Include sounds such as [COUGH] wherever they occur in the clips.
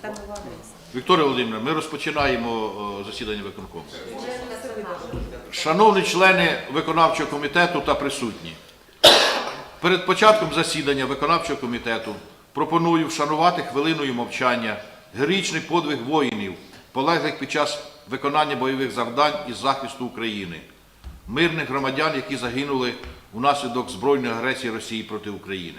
Там нова адреса. Вікторія Володимирівна, ми розпочинаємо о, засідання виконкому. Шановні члени виконавчого комітету та присутні, перед початком засідання виконавчого комітету пропоную вшанувати хвилиною мовчання героїчний подвиг воїнів, полеглих під час виконання бойових завдань із захисту України, мирних громадян, які загинули внаслідок збройної агресії Росії проти України.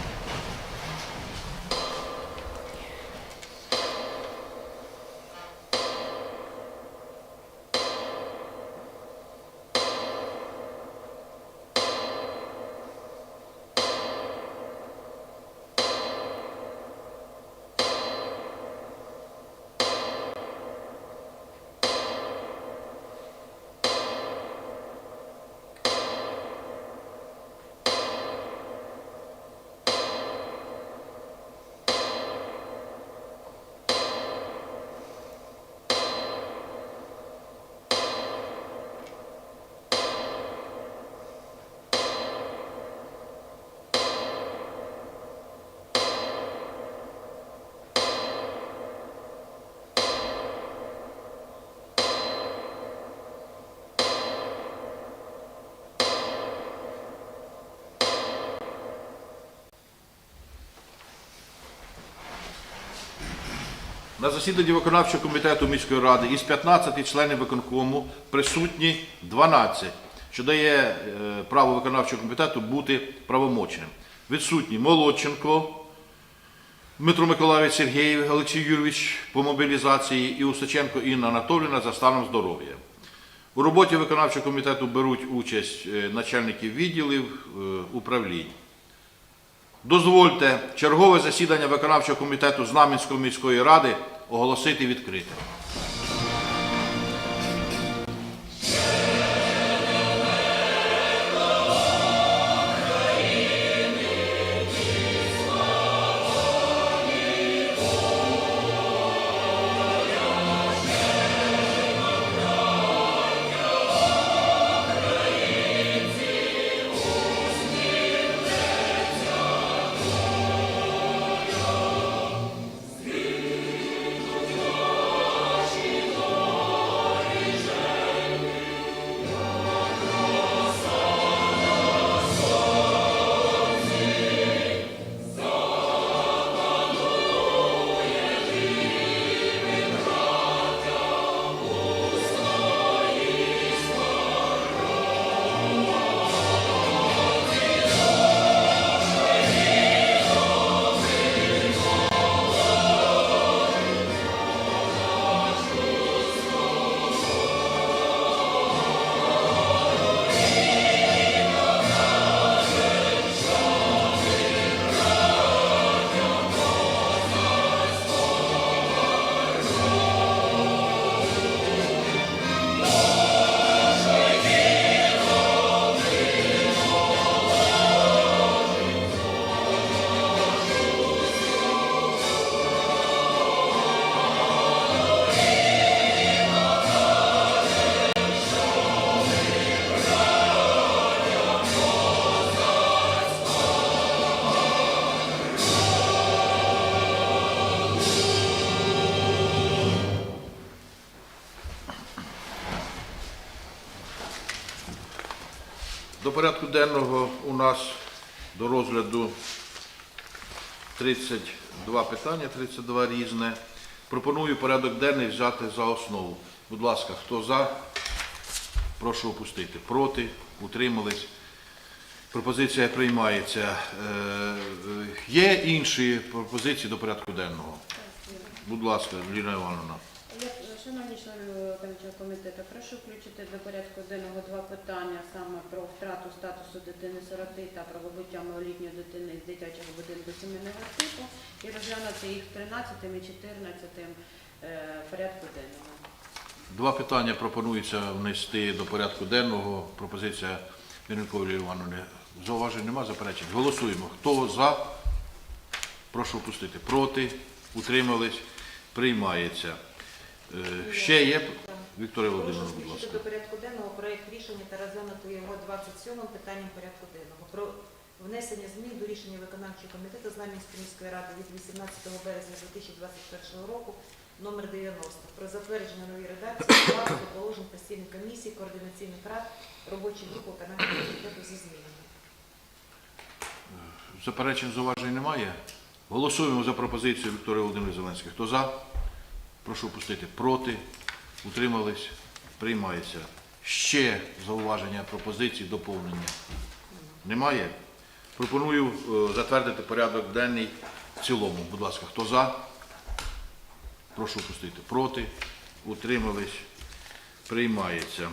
На засіданні виконавчого комітету міської ради із 15 членів виконкому присутні 12, що дає е, право виконавчого комітету бути правомочним. Відсутні Молодченко, Дмитро Миколаївич Сергєєв, Олексій Юрійович по мобілізації і Усаченко Інна Анатоліївна за станом здоров'я. У роботі виконавчого комітету беруть участь е, начальники відділів е, управлінь. Дозвольте чергове засідання виконавчого комітету Знам'янської міської ради оголосити відкритим. Розгляду 32 питання, 32 різне. Пропоную порядок денний взяти за основу. Будь ласка, хто за? Прошу опустити. Проти? Утримались? Пропозиція приймається. Е, е, Є інші пропозиції до порядку денного? Будь ласка, Ліна Івановна. Шановні члени виконавчого комітету, прошу включити до порядку денного два питання саме про втрату статусу дитини-сироти та про вибуття малолітньої дитини з дитячого будинку сімейного типу і розглянути їх 13 і 14 е, порядку денного. Два питання пропонується внести до порядку денного. Пропозиція Міренкової Івановни. Зауважень нема, заперечень. Голосуємо. Хто за? Прошу опустити. Проти? Утримались? Приймається. Е, Ще є? Вікторія Володимирівна, будь включити ласка. до порядку денного проект рішення та розглянути його 27 питанням порядку денного про внесення змін до рішення виконавчого комітету Знам'янської міської ради від 18 березня 2021 року номер 90 про затвердження нової редакції складу положень постійних комісій, координаційних рад, робочих груп виконавчого комітету зі змінами. Заперечень зауважень немає. Голосуємо за пропозицію Вікторії Володимирівни Зеленської. Хто за? Прошу пустити. Проти? Утримались? Приймається. Ще зауваження, пропозиції, доповнення. Немає? Пропоную е, затвердити порядок денний в цілому. Будь ласка, хто за? Прошу пустити. Проти? Утримались? Приймається.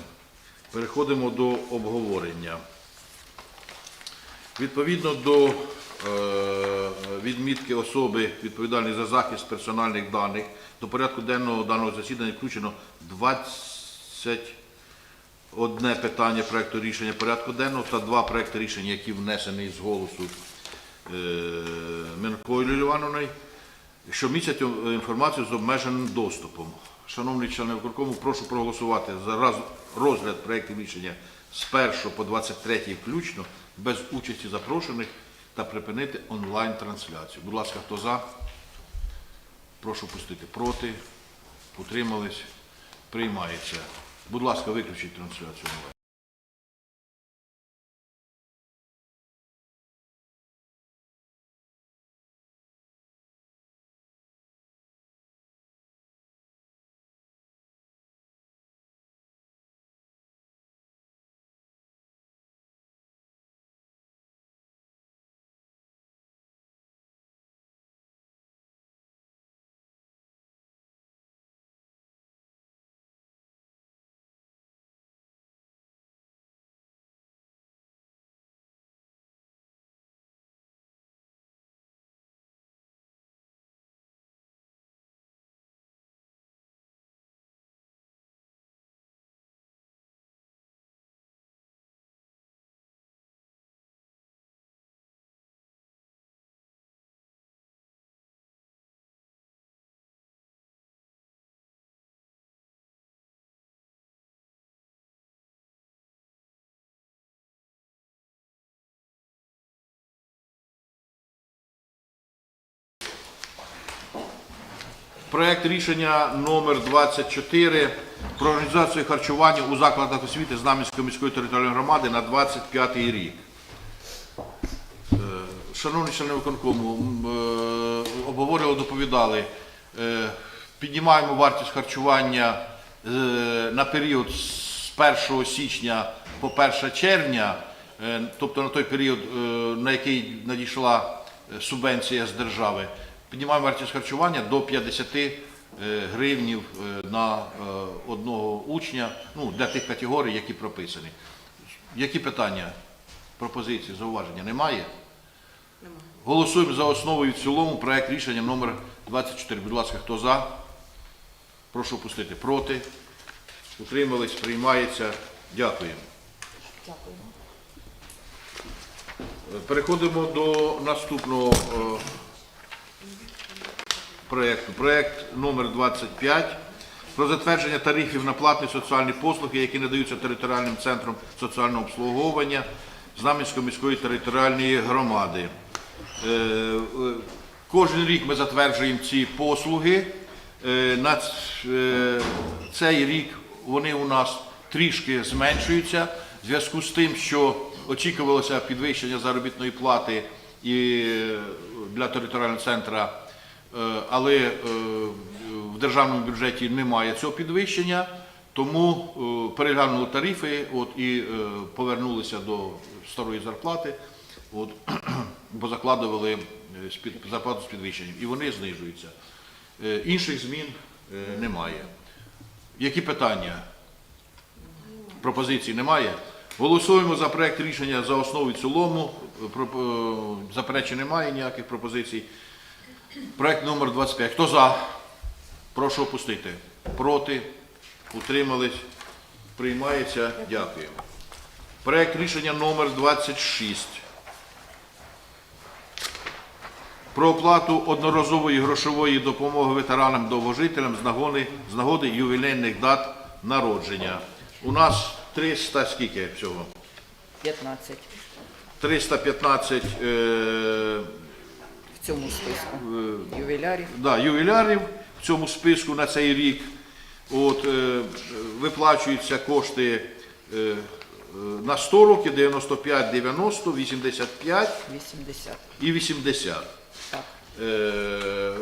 Переходимо до обговорення. Відповідно до відмітки особи, відповідальної за захист персональних даних, до порядку денного даного засідання включено 21 питання проекту рішення порядку денного та два проекти рішення, які внесені з голосу е, Менкою Івановною, що містять е, інформацію з обмеженим доступом. Шановні члени виконкому, прошу проголосувати за розгляд проєктів рішення з 1 по 23 включно, без участі запрошених та припинити онлайн-трансляцію. Будь ласка, хто за? Прошу пустити проти. Утримались. Приймається. Будь ласка, виключіть трансляцію онлайн. Проект рішення номер 24 про організацію харчування у закладах освіти Знам'янської міської територіальної громади на 25 рік. Е, Шановні члени виконкому, е, доповідали. Е, Піднімаємо вартість харчування на період з 1 січня по 1 червня, тобто на той період, на який надійшла субвенція з держави. Піднімаємо вартість харчування до 50 е, гривнів е, на е, одного учня, ну, для тих категорій, які прописані. Які питання, пропозиції, зауваження немає? Немає. Голосуємо за основу і в цілому проект рішення номер 24. Будь ласка, хто за? Прошу опустити. Проти? Утримались? Приймається. Дякую. Е, Переходимо до наступного проекту. Проект номер 25 про затвердження тарифів на платні соціальні послуги, які надаються територіальним центром соціального обслуговування Знам'янської міської територіальної громади. Е, е, Кожен рік ми затверджуємо ці послуги. Е, На цей рік вони у нас трішки зменшуються в зв'язку з тим, що очікувалося підвищення заробітної плати і для територіального центру, але е, в державному бюджеті немає цього підвищення, тому е, переглянули тарифи от, і е, повернулися до старої зарплати, от, [CLEARS THROAT] бо закладували е, зарплату з підвищенням, і вони знижуються. Е, Інших змін е, немає. Які питання? Пропозицій немає. Голосуємо за проект рішення за основу і цілому. Е, Заперечень немає ніяких пропозицій. Проект номер 25. Хто за? Прошу опустити. Проти? Утримались? Приймається. Дякую. Проект рішення номер 26. Про оплату одноразової грошової допомоги ветеранам-довгожителям з нагоди, з нагоди ювілейних дат народження. У нас 300 скільки всього? 15. 315 е, цьому списку е, ювілярів. да, ювілярів в цьому списку на цей рік. От, е, виплачуються кошти е, е, на 100 років, 95, 90, 85 80. і 80. Так. Е,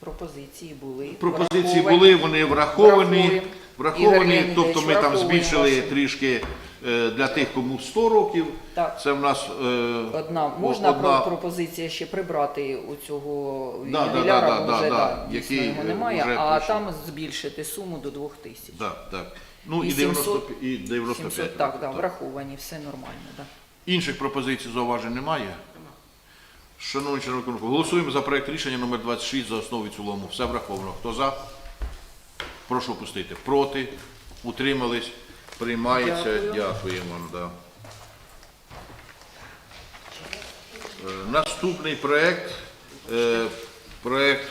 Пропозиції були. Пропозиції враховані. були, вони враховані. Врахуємо. Враховані, тобто ми там збільшили враховуємо трішки для тих, кому 100 років. Так. Це в нас е, Одна можна одна- пропозиція ще прибрати у цього Да, да, да, да, вже да, да, дійсно який, його е, немає, вже а пройшов. там збільшити суму до 2 тисяч. Так, так. Ну і, І 90, 700, і 95. 700, так, да, так. враховані, все нормально. Да. Інших пропозицій зауважень немає. Шановні члени виконкому, голосуємо за проект рішення номер 26 за основу і цілому. Все враховано. Хто за? Прошу опустити. Проти? Утримались? Приймається. Дякуємо вам. Да. Е, Наступний проект, е, проект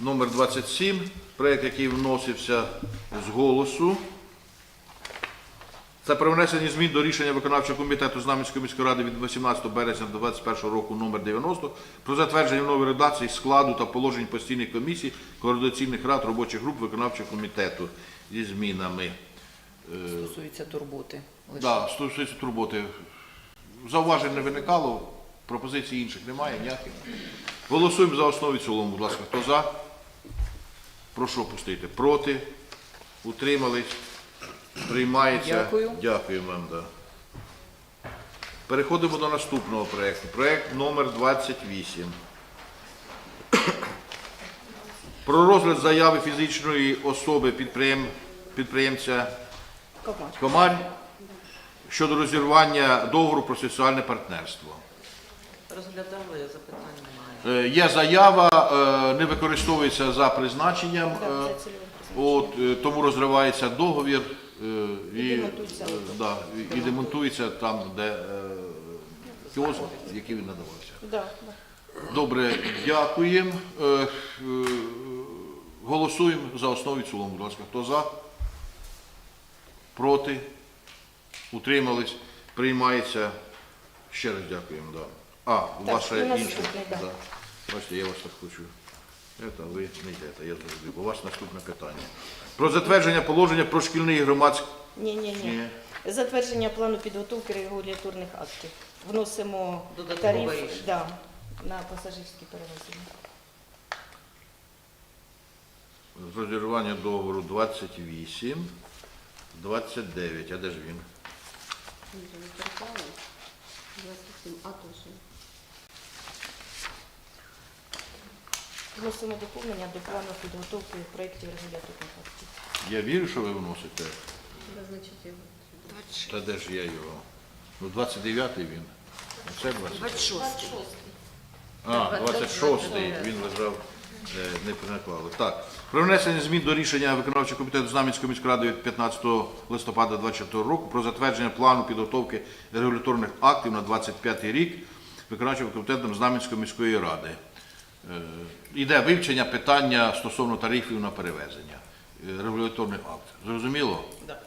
номер 27, проект, який вносився з голосу. Це про внесення змін до рішення виконавчого комітету Знам'янської міської ради від 18 березня 2021 року номер 90 про затвердження нової редакції складу та положень постійних комісій, координаційних рад, робочих груп виконавчого комітету зі змінами. Стосується турботи. Лише. Да, стосується турботи. Зауважень не виникало, пропозицій інших немає ніяких. Голосуємо за основу і цілому, будь ласка. Хто за? Прошу опустити. Проти? Утримались? Приймається. Дякую. Дякую вам. Да. Переходимо до наступного проєкту. Проєкт номер 28. Про розгляд заяви фізичної особи підприєм... підприємця Комар. Щодо розірвання договору про соціальне партнерство. Розглядали, запитань немає. Е, Є заява, е, не використовується за призначенням, е, от, е, тому розривається договір е, і, демонтується е, да, і- і демонтується там, де е, кіоск, який він надавався. Да, да. Добре, дякуємо. Е, е, Голосуємо за основу і в цілому, будь ласка. Хто за? Проти? Утримались? Приймається. Ще раз дякуємо. Да. А, у вас ще інше. да. Бачите, я вас так хочу. Это ви не йдете, я зрозумів. У вас наступне питання. Про затвердження положення про шкільний громадський. Ні, ні, ні. Затвердження плану підготовки регуляторних актів. Вносимо Додаткове тариф да, на пасажирські перевезення. Розірвання договору 28, 29. А де ж він? Вже не переклали. 27, а точно. Вносимо доповнення до плану підготовки проєктів регуляторних актів. Я вірю, що ви вносите. Да, значить, його. Та де ж я його? Ну, 29-й він. Оце 20. 26. А, 26-й він лежав, не переклали. Так. Про внесення змін до рішення виконавчого комітету Знам'янської міської ради від 15 листопада 2024 року про затвердження плану підготовки регуляторних актів на 25 рік виконавчим комітетом Знам'янської міської ради. Е, Іде вивчення питання стосовно тарифів на перевезення. Е, Регуляторний акт. Зрозуміло? Да.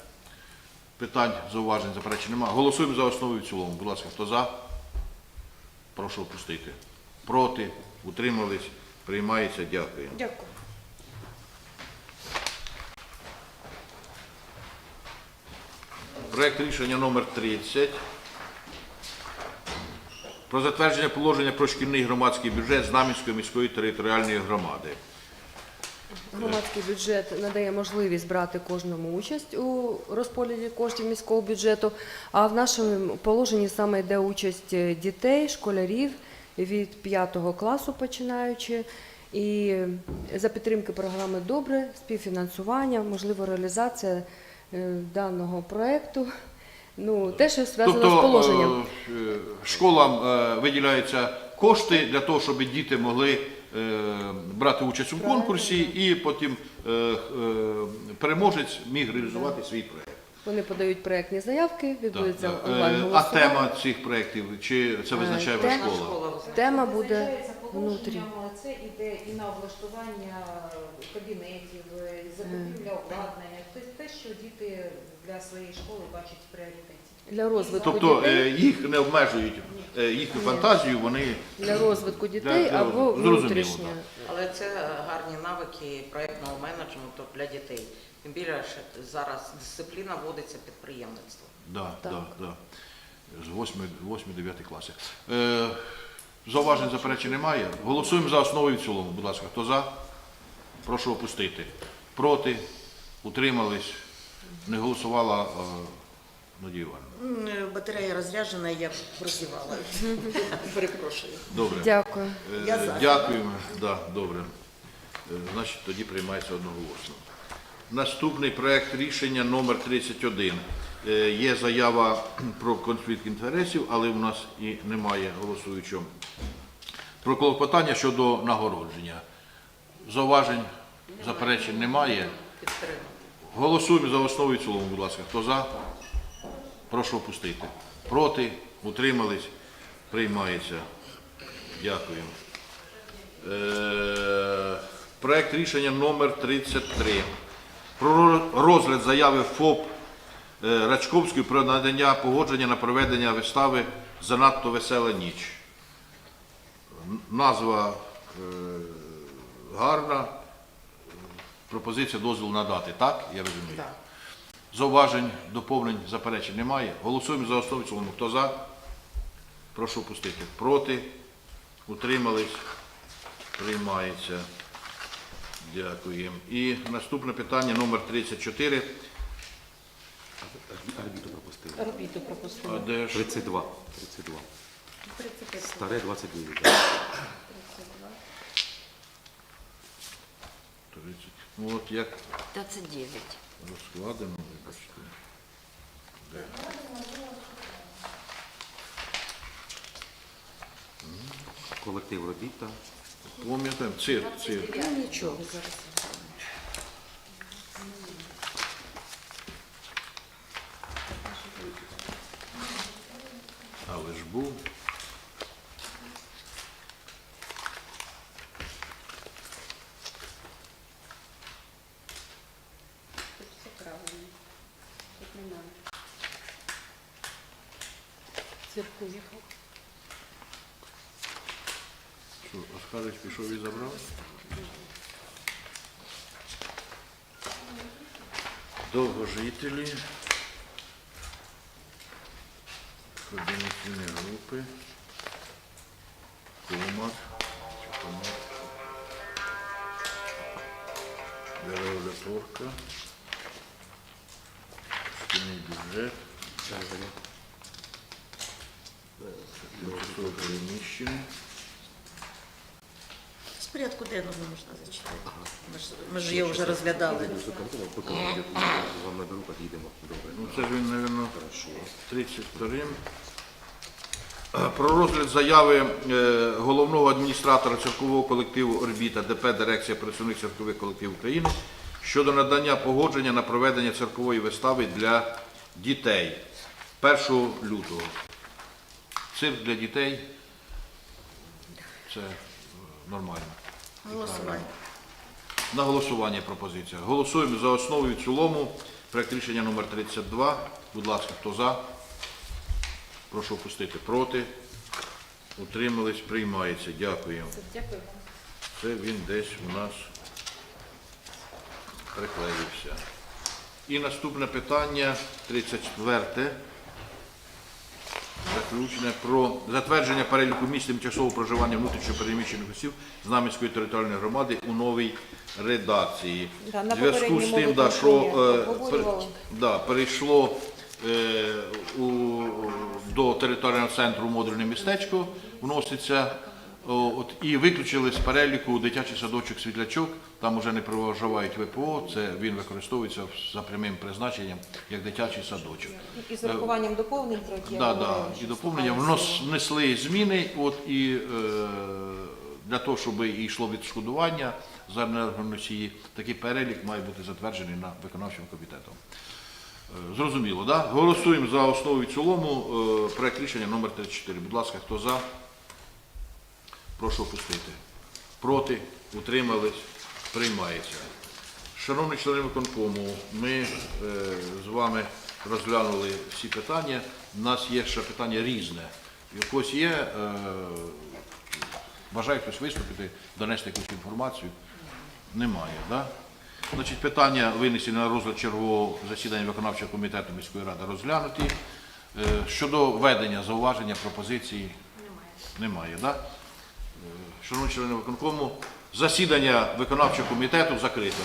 Питань, зауважень, заперечень немає. Голосуємо за основу і в цілому. Будь ласка, хто за? Прошу опустити. Проти? Утримались? Приймається. Дякую. Дякую. Проект рішення номер 30. Про затвердження положення про шкільний громадський бюджет Знам'янської міської територіальної громади. Громадський бюджет надає можливість брати кожному участь у розподілі коштів міського бюджету. А в нашому положенні саме йде участь дітей, школярів від 5 класу починаючи. І за підтримки програми Добре, співфінансування, можливо, реалізація е, даного проекту. Ну, те, що зв'язано з положенням. е, школам е, виділяються кошти для того, щоб діти могли брати участь у конкурсі і потім переможець міг реалізувати свій проект. Вони подають проектні заявки, відбудеться Так, е, онлайн А голосування. тема цих проєктів, чи це визначає ваша школа? Школа. Тема буде Визначається внутрі. положенням, Це йде і на облаштування кабінетів, і закупівля обладнання, тобто те, що діти для своєї школи бачать в пріоритеті. Для розвитку Тобто дітей, е, їх не обмежують е, їхню фантазію, вони для розвитку дітей для або. Зрозуміло, внутрішньо. Але це гарні навики проєктного менеджменту для дітей. Тим більше що зараз дисципліна вводиться підприємництво. Да, Так. да, да. З 8-9 класів. Е, зауважень заперечень немає. Голосуємо за основу і в цілому. Будь ласка, хто за? Прошу опустити. Проти? Утримались? Не голосувала е, Надія Івановна. Батарея розряджена, я прозівала. [LAUGHS] Перепрошую. Добре. Дякую. Е, Я. Дякуємо. Да, добре. Е, Значить, тоді приймається одноголосно. Наступний проект рішення номер 31. Е, Є заява про конфлікт інтересів, але в нас і немає голосуючого. Про клопотання щодо нагородження. Зауважень, заперечень немає. Голосуємо за основу і цілому, будь ласка. Хто за? Прошу опустити. Проти? Утримались? Приймається. Дякую. Е, проект рішення номер 33. Про розгляд заяви ФОП е, Рачковської про надання погодження на проведення вистави Занадто весела ніч. Назва е, гарна. Пропозиція дозволу надати, так? Я розумію. Так. Зауважень, доповнень, заперечень немає. Голосуємо за основу цілому. Хто за? Прошу опустити. Проти? Утримались? Приймається. Дякуємо. І наступне питання номер 34. Арбіту пропустили. Орбіту А пропустили. де ж? 32. 32. 35 Старе 29. 30. Ну от як 29. розкладено, вибачте. Де? Колектив робіта. Пам'ятаємо, цирк, цирк. Ну нічого зараз. Але ж був. Тут все правильно. Тут немає. Цирку їхав. Оскарич пішов і забрав? Довгожителі. Координаційні групи. Комат. Комат. Деревля порка. Шкільний бюджет. Тимчасово переміщені. Порядку денного можна зачитати. Ми ж, ми ж її вже розглядали. Вам наберу, підійдемо. Добре. Ну, це ж він, мабуть, 32 Про розгляд заяви е, головного адміністратора церкового колективу Орбіта ДП Дирекція працівних церкових колективів України щодо надання погодження на проведення церкової вистави для дітей 1 лютого. Цирк для дітей це е, нормально. Голосування. На голосування пропозиція. Голосуємо за основу і в цілому. Проект рішення номер 32. Будь ласка, хто за? Прошу опустити. Проти? Утримались? Приймається. Дякую. Дякую. Це він десь у нас приклеївся. І наступне питання 34. Заключне про затвердження переліку місць тимчасового проживання внутрішньопереміщених осіб Знам'янської територіальної громади у новій редакції. Да, на зв'язку з тим, да, що е, пер- да, перейшло е, у, до територіального центру модульне містечко, вноситься, от, і виключили з переліку дитячий садочок світлячок, там вже не проживають ВПО, це він використовується за прямим призначенням як дитячий садочок. І з урахуванням доповнень, про які я Да, да, говорила, і доповнення внесли зміни, от і е, для того, щоб йшло відшкодування за енергоносії, такий перелік має бути затверджений на виконавчим комітетом. Е, Зрозуміло, да? Голосуємо за основу і цілому е, проект рішення номер 34. Будь ласка, хто за? Прошу опустити. Проти? Утримались? Приймається. Шановні члени виконкому, ми е, з вами розглянули всі питання. У нас є ще питання різне. Якось є, е, бажає хтось виступити, донести якусь інформацію? Немає, так? Значить, питання винесені на розгляд чергового засідання виконавчого комітету міської ради розглянуті. Е, Щодо ведення зауваження, пропозиції немає, так? Шановні члени виконкому, засідання виконавчого комітету закрито.